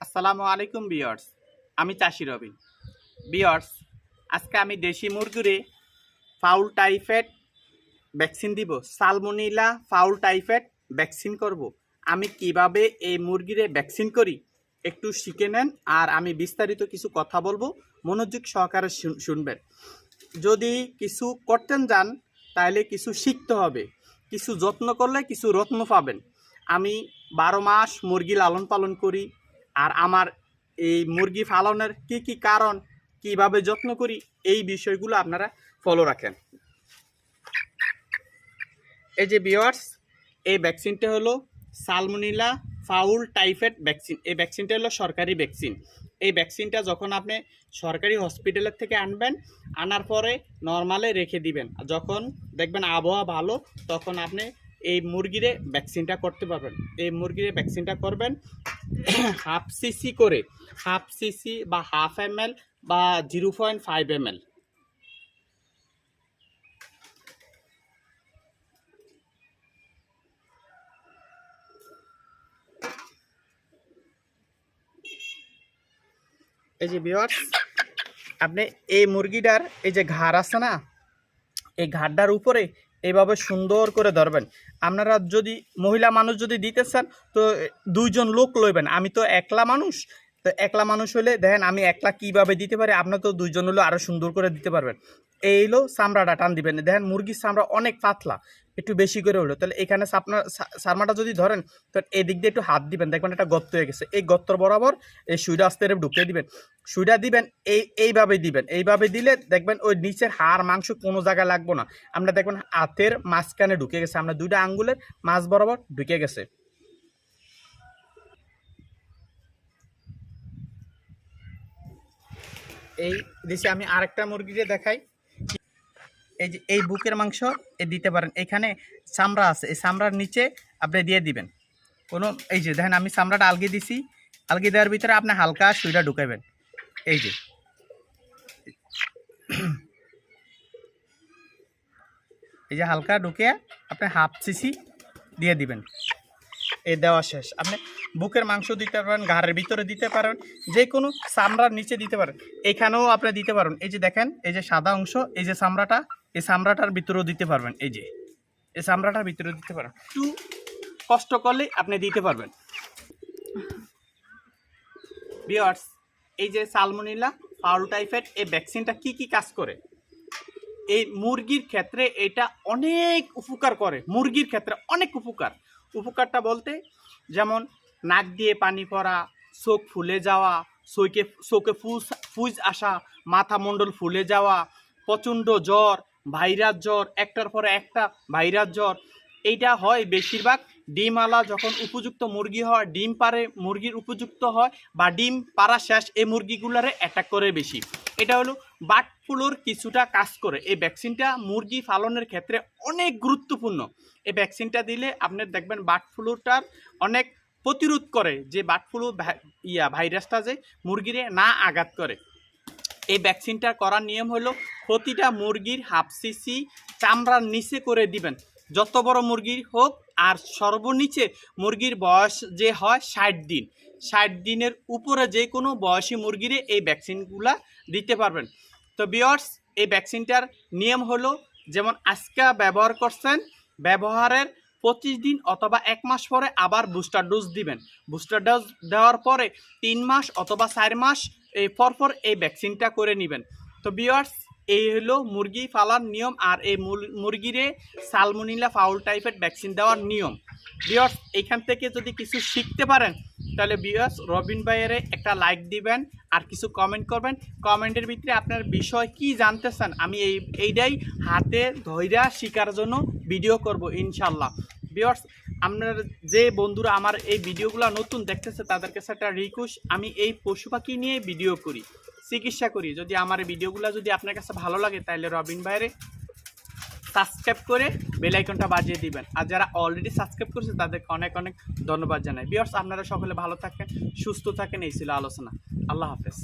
আসসালামু আলাইকুম বিয়ার্স, আমি চাষি রবি বিয়ার্স, আজকে আমি দেশি মুরগিরে ফাউল টাইফয়েড ভ্যাকসিন দিব। সালমোনিলা ফাউল টাইফয়েড ভ্যাকসিন করব। আমি কীভাবে এই মুরগিরে ভ্যাকসিন করি একটু শিখে নেন আর আমি বিস্তারিত কিছু কথা বলব। মনোযোগ সহকারে শুনবেন। যদি কিছু করতেন যান তাহলে কিছু শিখতে হবে। কিছু যত্ন করলে কিছু রত্ন পাবেন। আমি বারো মাস মুরগি লালন পালন করি। আর আমার এই মুরগি পালনের কি কি কারণ, কীভাবে যত্ন করি, এই বিষয়গুলো আপনারা ফলো রাখেন। এই যে বিওয়ার্স এই ভ্যাকসিনটা হলো সালমোনিলা ফাউল টাইফয়েড ভ্যাকসিন এই ভ্যাকসিনটা হলো সরকারি ভ্যাকসিন এই ভ্যাকসিনটা যখন আপনি সরকারি হসপিটালের থেকে আনবেন, আনার পরে নর্মালে রেখে দিবেন। যখন দেখবেন আবহাওয়া ভালো, তখন আপনি এই মুরগিরে ভ্যাকসিনটা করতে পারবেন। এই মুরগিরে ভ্যাকসিনটা করবেন হাফ সিসি করে হাফ সিসি বা হাফ এম বা জিরো পয়েন্ট ফাইভ এম এই যে বিয়ার্স আপনি এই মুরগিটার এই যে ঘাড় আছে না, এই ঘাড়টার উপরে এইভাবে সুন্দর করে ধরবেন। আপনারা যদি, মহিলা মানুষ যদি দিতে চান, তো দুইজন লোক লইবেন। আমি তো একলা মানুষ তো একলা মানুষ হলে দেখেন আমি একলা কীভাবে দিতে পারি? আপনার তো দুইজন হলে আরও সুন্দর করে দিতে পারবেন। এই হলো চামড়াটা টান দিবেন। দেখেন মুরগির চামড়া অনেক পাতলা, একটু বেশি করে হলো। তাহলে এখানে আপনার চারমাটা যদি ধরেন তো এদিক দিয়ে একটু হাত দিবেন। দেখবেন একটা গর্ত হয়ে গেছে। এই গর্তর বরাবর এই সুইটা আস্তে ঢুকিয়ে দিবেন। সুইটা দিবেন, এই, এইভাবে দিবেন। এইভাবে দিলে দেখবেন ওই নিচের হাড়, মাংস কোনো জায়গায় লাগবো না। আমরা দেখবেন হাতের মাঝখানে ঢুকে গেছে। আমরা দুইটা আঙ্গুলের মাছ বরাবর ঢুকে গেছে। এই দিছে, আমি আরেকটা মুরগিকে দেখাই। এই যে, এই বুকের মাংস এ দিতে পারেন। এখানে চামড়া আছে। এই চামড়ার নিচে আপনি দিয়ে দিবেন। কোনো, এই যে দেখেন, আমি চামড়াটা আলগি দিছি। আলগি দেওয়ার ভিতরে আপনি হালকা সুইটা ঢুকাইবেন। এই যে। এই যে হালকা ঢুকে আপনি হাফ সিসি দিয়ে দিবেন। এই দেওয়া শেষ। আপনি বুকের মাংস দিতে পারেন, ঘাড়ের ভিতরে দিতে পারেন, যে কোনো চামড়ার নিচে দিতে পারেন। এখানেও আপনি দিতে পারেন। এই যে দেখেন, এই যে সাদা অংশ, এই যে চামড়াটা, এই চামড়াটার ভিতরেও দিতে পারবেন। এই যে, এই চামড়াটার ভিতরেও দিতে পারেন। একটু কষ্ট করলে আপনি দিতে পারবেন। বিয়ার্স এই যে সালমোনিলা, ফাউল টাইফয়েড, এই ভ্যাকসিনটা কি কি কাজ করে? এই মুরগির ক্ষেত্রে এটা অনেক উপকার করে। মুরগির ক্ষেত্রে অনেক উপকার। উপকারটা বলতে, যেমন নাক দিয়ে পানি পড়া, চোখ ফুলে যাওয়া, চোখে চোখে ফুজ ফুজ আসা, মাথা মণ্ডল ফুলে যাওয়া, প্রচণ্ড জ্বর, ভাইরাস জ্বর, একটার পরে একটা ভাইরাস জ্বর। এইটা হয় বেশিরভাগ ডিমওয়ালা যখন উপযুক্ত মুরগি হয়, ডিম পারে, মুরগির উপযুক্ত হয় বা ডিম পারা শেষ, এই মুরগিগুলারে অ্যাটাক করে বেশি। এটা হলো বার্ড ফ্লুর কিছুটা কাজ করে। এই ভ্যাকসিনটা মুরগি পালনের ক্ষেত্রে অনেক গুরুত্বপূর্ণ। এই ভ্যাকসিনটা দিলে আপনি দেখবেন বার্ড ফ্লুটার অনেক প্রতিরোধ করে যে বার্ড ফ্লু ইয়া ভাইরাসটা যে মুরগিরে না আঘাত করে। এই ভ্যাকসিনটা করার নিয়ম হলো প্রতিটা মুরগির হাফ সিসি চামড়ার নিচে করে দিবেন। যত বড় মুরগির হোক আর সর্বনিচে মুরগির বয়স যে হয় ষাট দিন। ষাট দিনের উপরে যে কোনো বয়সী মুরগিরে এই ভ্যাকসিনগুলা দিতে পারবেন। তো বিয়ার্স এই ভ্যাকসিনটার নিয়ম হলো যেমন আজকে ব্যবহার করছেন, ব্যবহারের পঁচিশ দিন অথবা এক মাস পরে আবার বুস্টার ডোজ দিবেন। বুস্টার ডোজ দেওয়ার পরে তিন মাস অথবা চার মাস এই পরপর এই ভ্যাকসিনটা করে নেবেন। তো বিয়ার্স এই হলো মুরগি পালার নিয়ম আর এই মুরগিরে সালমোনিলা ফাউল টাইপের ভ্যাকসিন দেওয়ার নিয়ম। বিয়ার্স এখান থেকে যদি কিছু শিখতে পারেন, তাহলে বিয়ার্স রবিন ভাইয়ের একটা লাইক দিবেন আর কিছু কমেন্ট করবেন। কমেন্টের ভিতরে আপনার বিষয় কি জানতে চান আমি এই, এইটাই হাতে ধৈর্য শিকার জন্য ভিডিও করব, ইনশাল্লাহ। বিয়ার্স আপনার যে বন্ধুরা আমার এই ভিডিওগুলো নতুন দেখতেছে তাদের কাছে একটা রিকোয়েস্ট আমি এই পশু পাখি নিয়ে ভিডিও করি, চিকিৎসা করি। যদি আমার ভিডিওগুলো যদি আপনার কাছে ভালো লাগে তাহলে রবিন ভাইয়ের সাবস্ক্রাইব করে বেল আইকনটা বাজিয়ে দিবেন। আর যারা অলরেডি সাবস্ক্রাইব করেছে, তাদেরকে অনেক অনেক ধন্যবাদ জানাই। বিয়ার্স আপনারা সকলে ভালো থাকেন, সুস্থ থাকেন, এই ছিল আলোচনা। আল্লাহ হাফেজ।